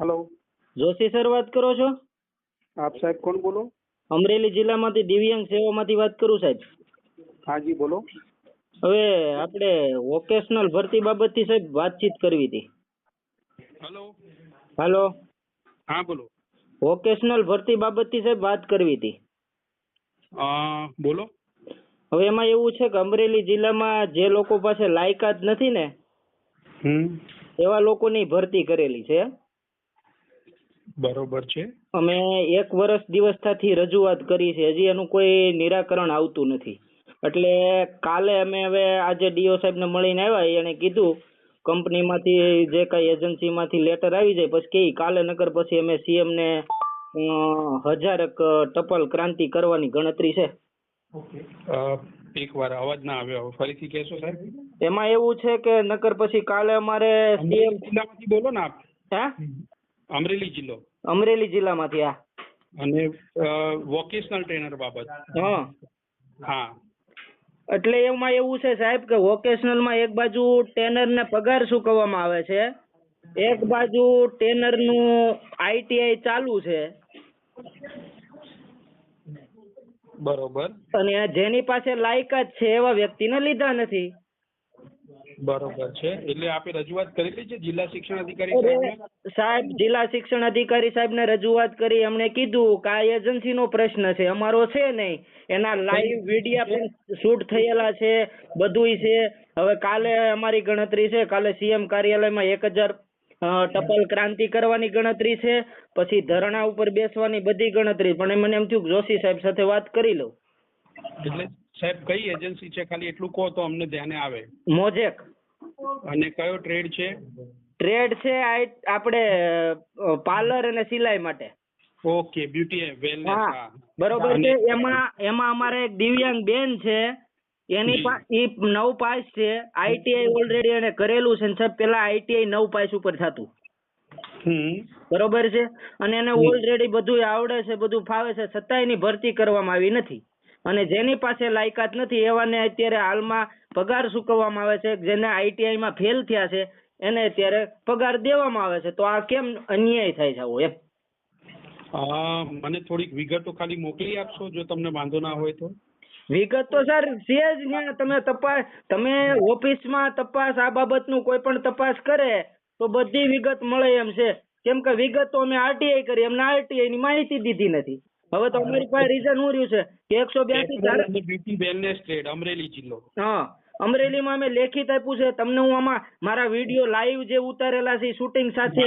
Hello Joshi sir વાત કરો છો? આપ સાહેબ કોણ બોલો? અમરેલી જિલ્લામાંથી દિવ્યાંગ સેવામાંથી વાત કરું સાહેબ. હાજી બોલો. હવે આપણે વોકેશનલ ભરતી બાબતથી સાહેબ વાતચીત કરવી હતી. હેલો હેલો હા બોલો. વોકેશનલ ભરતી બાબતથી સાહેબ વાત કરવી હતી. બોલો. હવે એમાં એવું છે કે અમરેલી જિલ્લામાં જે લોકો પાસે લાયકાત નથી ને એવા લોકોની ભરતી કરેલી છે. બરોબર છે. અમે એક વર્ષ દિવસથી રજૂઆત કરી છે. હજી એનું કોઈ નિરાકરણ આવતું નથી. એટલે કાલે અમે હવે આજે ડીઓ સાહેબને મળીને આવ્યા એને કીધું કંપનીમાંથી જે કાંઈ એજન્સીમાંથી લેટર આવી જાય પછી કે કાલે નગર પછી અમે સીએમને હજારક ટપાલ ક્રાંતિ કરવાની ગણતરી છે. અ, એક અવાજ ના આવ્યો. ફરીથી કહેશો સાહેબ? એમાં એવું છે કે નકર પછી કાલે અમારે સીએમ જિલ્લામાંથી બોલો ને આપ. હે? અમરેલી જિલ્લો. અમરેલી જિલ્લામાંથી આ અને વોકેશનલ ટ્રેનર બાબત. હા. હા. એટલે એમાં એવું છે સાહેબ કે વોકેશનલમાં એક બાજુ ટ્રેનરને પગાર ચૂકવવામાં આવે છે? એક બાજુ ટ્રેનરનું આઈટીઆઈ ચાલુ છે. બરોબર. અને જેની પાસે લાયકાત છે એવા વ્યક્તિને લીધા નથી. બરોબર છે. એટલે આપે રજૂઆત કરેલી છે? જિલ્લા શિક્ષણ અધિકારી સાહેબને? સાહેબ જિલ્લા શિક્ષણ અધિકારી સાહેબને રજૂઆત કરી એમણે કીધું કે આ એજન્સીનો પ્રશ્ન છે અમારો છે નહીં. એના લાઈવ વિડીયા પણ શૂટ થયેલા છે બધુંય છે. હવે કાલે અમારી ગણતરી છે કાલે સીએમ કાર્યાલયમાં એક હજાર ટપાલ ક્રાંતિ કરવાની ગણતરી છે પછી ધરણા ઉપર બેસવાની બધી ગણતરી. પણ મને એમ થયું કે જોશી સાહેબ સાથે વાત કરી લઉં. એટલે સાહેબ કઈ એજન્સી છે? ખાલી એટલું કહો તો અમને ધ્યાને આવે. મોજેક. અને કયો ટ્રેડ છે? ટ્રેડ છે આપણે પાર્લર અને સિલાઈ માટે. ઓકે બ્યુટી વેલનેસ હા બરોબર છે. એમાં એમાં અમારે એક દિવ્યાંગ બેન છે. એની જી. નવ પાસ છે. આઈટીઆઈ ઓલરેડી એને કરેલું છે. ને પેલા આઈટીઆઈ નવ પાસ ઉપર થતું. બરોબર છે? અને એને ઓલરેડી બધું આવડે છે બધું ફાવે છે. છતાંય એની ભરતી કરવામાં આવી નથી. અને જેની પાસે લાયકાત નથી એવાને અત્યારે હાલમાં પગાર ચૂકવવામાં આવે છે જેને આઈટીઆઈમાં ફેલ થયા છે એને અત્યારે પગાર દેવામાં આવે છે. તો આ કેમ અન્યાય થાય છે આવો એમ? મને થોડીક વિગતો ખાલી મોકલી આપશો જો તમને વાંધો ના હોય તો? વિગત તો સર છે જ ને તમે તપાસ તમે ઓફિસમાં તપાસ આ બાબતનું કોઈ પણ તપાસ કરે તો બધી વિગત મળે એમ છે. કેમ કે વિગત તો અમે આરટીઆઈ કરી એમને આરટીઆઈ ની માહિતી દીધી નથી. હવે તો અમારી પાસે રીઝન શું રહ્યું છે? કે એકસો બ્યાસી બ્યુટી વેલનેસ ટ્રેડ અમરેલી જિલ્લો. હા અમરેલીમાં અમે લેખિત આપ્યું છે. તમને હું આમાં મારા વીડિયો લાઈવ જે ઉતારેલા છે શૂટિંગ સાથે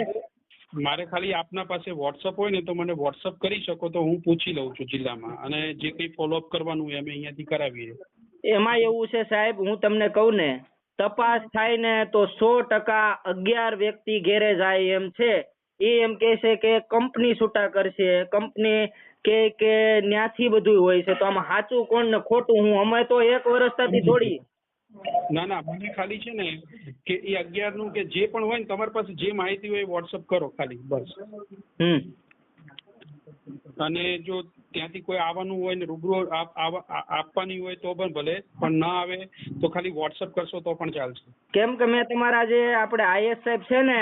મારે ખાલી આપના પાસે વોટ્સઅપ હોય ને તો મને વોટ્સઅપ કરી શકો તો હું પૂછી લઉં છું જિલ્લામાં. અને જે કંઈ ફોલોઅપ કરવાનું હોય અમે અહીંયાથી કરાવીએ. એમાં એવું છે સાહેબ હું તમને કહું ને તપાસ થાય ને તો સો ટકા અગિયાર વ્યક્તિ ઘેરે જાય એમ છે. એ એમ કહે છે કે કંપની છૂટા કરશે કંપની કે કે ન્યાથી બધું હોય છે. તો આમાં સાચું કોણ ને ખોટું હું? અમે તો એક વર્ષથી થોડી. ના ના મને ખાલી છે ને કે એ અગિયારનું કે જે પણ હોય ને તમારી પાસે જે માહિતી હોય એ વોટ્સઅપ કરો ખાલી બસ. હમ. અને જો ત્યાંથી કોઈ આવવાનું હોય ને રૂબરૂ આપવાની હોય તો પણ ભલે પણ ના આવે તો ખાલી વોટ્સઅપ કરશો તો પણ ચાલશે. કેમ કે મેં તમારા જે આપણે આઈએસ સાહેબ છે ને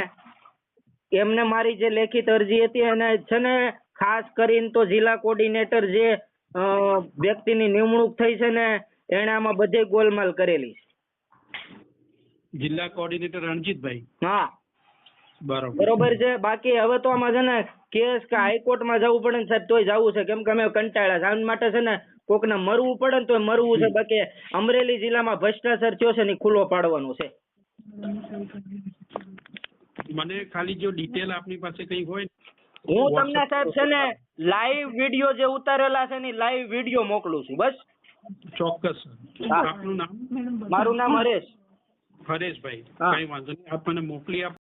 એમને મારી જે લેખિત અરજી હતી એને છે ને ખાસ કરીને તો જિલ્લા કોર્ડિનેટર જે વ્યક્તિની નિમણૂક થઈ છે ને એને આમાં બધે ગોલમાલ કરેલી જિલ્લા કોર્ડિનેટર રણજીતભાઈ? હા. બરોબર. બરોબર છે. બાકી હવે તો આમાં છે ને કેસ કે હાઈકોર્ટમાં જવું પડે ને સાહેબ તોય જવું છે. કેમ કે અમે કંટાળ્યા છે. આના માટે છે ને કોકને મરવું પડે ને તોય મરવું છે. બાકી અમરેલી જિલ્લામાં ભ્રષ્ટાચાર થયો છે ને ખુલ્લો પાડવાનો છે. મને ખાલી જો ડિટેલ આપની પાસે કઈ હોય હું તમને સાહેબ છે ને લાઈવ વીડિયો જે ઉતારેલા છે ને લાઈવ વીડિયો મોકલું છું બસ. ચોક્કસ. આપનું નામ? મારું નામ હરેશ. હરેશભાઈ. કઈ વાંધો નહીં. આપ મને મોકલી આપો.